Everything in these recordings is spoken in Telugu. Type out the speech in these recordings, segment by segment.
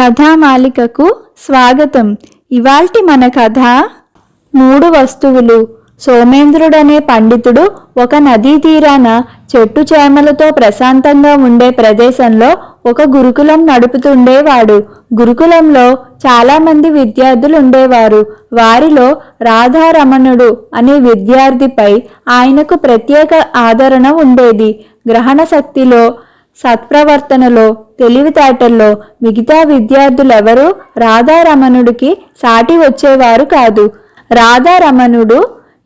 కథామాలికకు స్వాగతం. ఇవాల్టి మన కథ మూడు వస్తువులు. సోమేంద్రుడనే పండితుడు ఒక నదీ తీరాన చెట్టు చేమలతో ప్రశాంతంగా ఉండే ప్రదేశంలో ఒక గురుకులం నడుపుతుండేవాడు. గురుకులంలో చాలామంది విద్యార్థులు ఉండేవారు వారిలో రాధారమణుడు అనే విద్యార్థిపై ఆయనకు ప్రత్యేక ఆదరణ ఉండేది. గ్రహణ శక్తిలో సత్ప్రవర్తనలో తెలివితేటల్లో మిగతా విద్యార్థులెవరూ రాధారమణుడికి సాటి వచ్చేవారు కాదు. రాధారమణుడు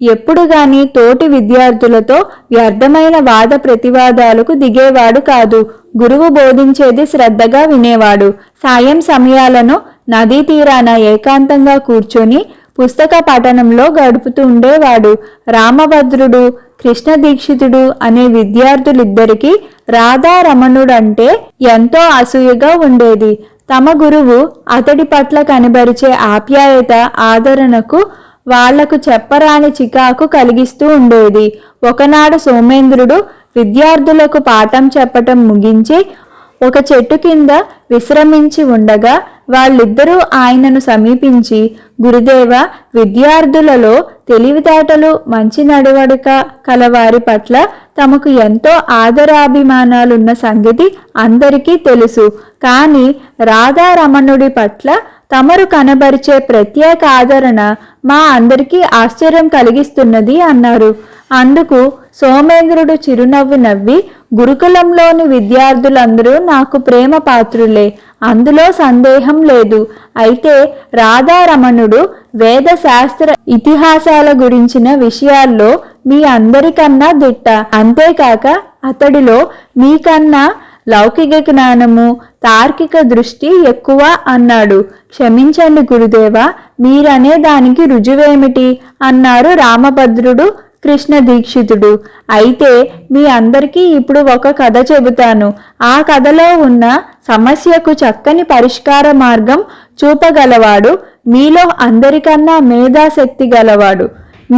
ఎప్పుడు గాని తోటి విద్యార్థులతో వ్యర్థమైన వాద ప్రతివాదాలకు దిగేవాడు కాదు. గురువు బోధించేది శ్రద్ధగా వినేవాడు. సాయం సమయాలను నదీ తీరాన ఏకాంతంగా కూర్చొని పుస్తక పఠనంలో గడుపుతూ ఉండేవాడు రామభద్రుడు కృష్ణ దీక్షితుడు అనే విద్యార్థులిద్దరికీ రాధారమణుడంటే ఎంతో అసూయగా ఉండేది. తమ గురువు అతడి పట్ల కనబరిచే ఆప్యాయత ఆదరణకు వాళ్ళకు చెప్పరాని చికాకు కలిగిస్తూ ఉండేది. ఒకనాడు సోమేంద్రుడు విద్యార్థులకు పాఠం చెప్పటం ముగించి ఒక చెట్టు కింద విశ్రమించి ఉండగా వాళ్ళిద్దరూ ఆయనను సమీపించి గురుదేవ విద్యార్థులలో తెలివితేటలు మంచి నడవడిక కలవారి పట్ల తమకు ఎంతో ఆదరాభిమానాలున్న సంగతి అందరికీ తెలుసు. కానీ రాధారమణుడి పట్ల తమరు కనబరిచే ప్రత్యేక ఆదరణ మా అందరికీ ఆశ్చర్యం కలిగిస్తున్నది అన్నారు. అందుకు సోమేంద్రుడు చిరునవ్వు నవ్వి గురుకులంలోని విద్యార్థులందరూ నాకు ప్రేమ పాత్రులే. అందులో సందేహం లేదు. అయితే రాధారమణుడు వేద శాస్త్ర ఇతిహాసాల గురించిన విషయాల్లో మీ అందరికన్నా దిట్ట. అంతేకాక అతడిలో మీకన్నా లౌకిక జ్ఞానము తార్కిక దృష్టి ఎక్కువ అన్నాడు. క్షమించండి గురుదేవా మీరనే దానికి రుజువేమిటి? అన్నారు రామభద్రుడు కృష్ణ దీక్షితుడు. అయితే మీ అందరికీ ఇప్పుడు ఒక కథ చెబుతాను. ఆ కథలో ఉన్న సమస్యకు చక్కని పరిష్కార మార్గం చూపగలవాడు. మీలో అందరికన్నా మేధాశక్తి గలవాడు.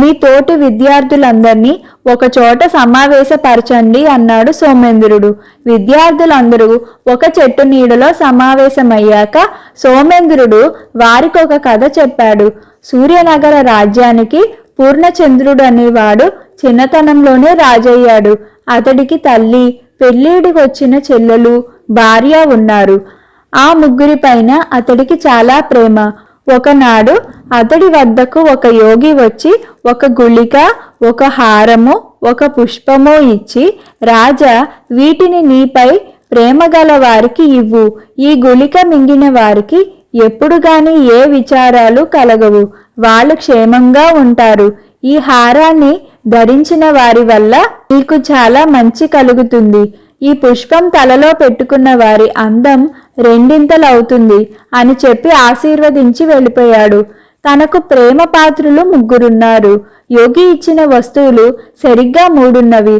మీ తోటి విద్యార్థులందరినీ ఒకచోట సమావేశపరచండి అన్నాడు సోమేంద్రుడు. విద్యార్థులందరూ ఒక చెట్టు నీడలో సమావేశమయ్యాక సోమేంద్రుడు వారికి ఒక కథ చెప్పాడు. సూర్యనగర రాజ్యానికి పూర్ణచంద్రుడు అనేవాడు చిన్నతనంలోనే రాజయ్యాడు. అతడికి తల్లి పెళ్ళిడికి వచ్చిన చెల్లెలు భార్య ఉన్నారు. ఆ ముగ్గురి పైన అతడికి చాలా ప్రేమ. ఒకనాడు అతడి వద్దకు ఒక యోగి వచ్చి ఒక గుళిక ఒక హారము ఒక పుష్పము ఇచ్చి రాజా వీటిని నీపై ప్రేమ గల వారికి ఇవ్వు. ఈ గుళిక మింగిన వారికి ఎప్పుడు గాని ఏ విచారాలు కలగవు. వాళ్ళు క్షేమంగా ఉంటారు. ఈ హారాన్ని ధరించిన వారి వల్ల మీకు చాలా మంచి కలుగుతుంది. ఈ పుష్పం తలలో పెట్టుకున్న వారి అందం రెండింతలవుతుంది అని చెప్పి ఆశీర్వదించి వెళ్ళిపోయాడు. తనకు ప్రేమ పాత్రులు ముగ్గురున్నారు. యోగి ఇచ్చిన వస్తువులు సరిగ్గా మూడున్నవి.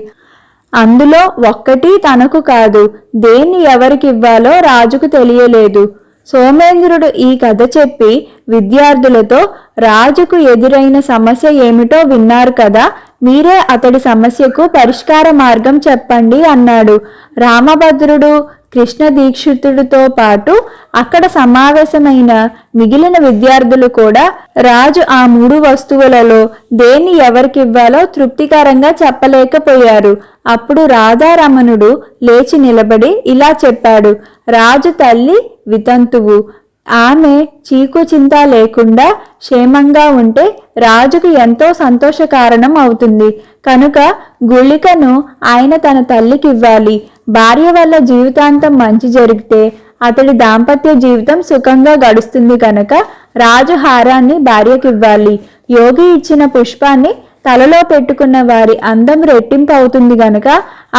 అందులో ఒక్కటి తనకు కాదు. దేన్ని ఎవరికివ్వాలో రాజుకు తెలియలేదు. సోమేంద్రుడు ఈ కథ చెప్పి విద్యార్థులతో రాజుకు ఎదురైన సమస్య ఏమిటో విన్నారు కదా మీరే అతడి సమస్యకు పరిష్కార మార్గం చెప్పండి అన్నాడు. రామభద్రుడు కృష్ణ దీక్షితుడితో పాటు అక్కడ సమావేశమైన మిగిలిన విద్యార్థులు కూడా రాజు ఆ మూడు వస్తువులలో దేన్ని ఎవరికివ్వాలో తృప్తికరంగా చెప్పలేకపోయారు. అప్పుడు రాధారమణుడు లేచి నిలబడి ఇలా చెప్పాడు. రాజు తల్లి వితంతువు ఆమె చీకు చింత లేకుండా క్షేమంగా ఉంటే రాజుకు ఎంతో సంతోష కారణం అవుతుంది. కనుక గుళికను ఆయన తన తల్లికి ఇవ్వాలి భార్య వల్ల జీవితాంతం మంచి జరిగితే అతడి దాంపత్య జీవితం సుఖంగా గడుస్తుంది కనుక రాజు హారాన్ని భార్యకివ్వాలి. యోగి ఇచ్చిన పుష్పాన్ని తలలో పెట్టుకున్న వారి అందం రెట్టింపు అవుతుంది గనక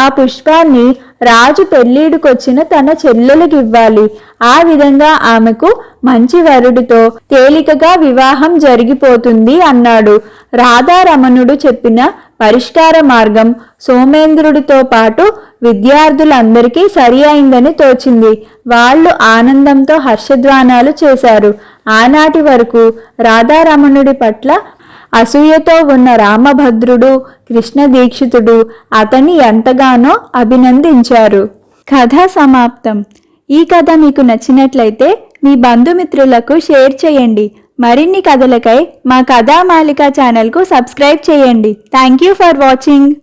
ఆ పుష్పాన్ని రాజు పెళ్ళిడికొచ్చిన తన చెల్లెలకి ఇవ్వాలి ఆ విధంగా ఆమెకు మంచి వరుడితో తేలికగా వివాహం జరిగిపోతుంది అన్నాడు. రాధారమణుడు చెప్పిన పరిష్కార మార్గం సోమేంద్రుడితో పాటు విద్యార్థులందరికీ సరి అయిందని తోచింది. వాళ్ళు ఆనందంతో హర్షధ్వానాలు చేశారు. ఆనాటి వరకు రాధారమణుడి పట్ల అసూయతో ఉన్న రామభద్రుడు కృష్ణ దీక్షితుడు అతన్ని ఎంతగానో అభినందించారు. కథ సమాప్తం. ఈ కథ మీకు నచ్చినట్లయితే మీ బంధుమిత్రులకు షేర్ చేయండి. మరిన్ని కథలకై మా కథామాలిక ఛానల్కు సబ్స్క్రైబ్ చేయండి. Thank you for watching.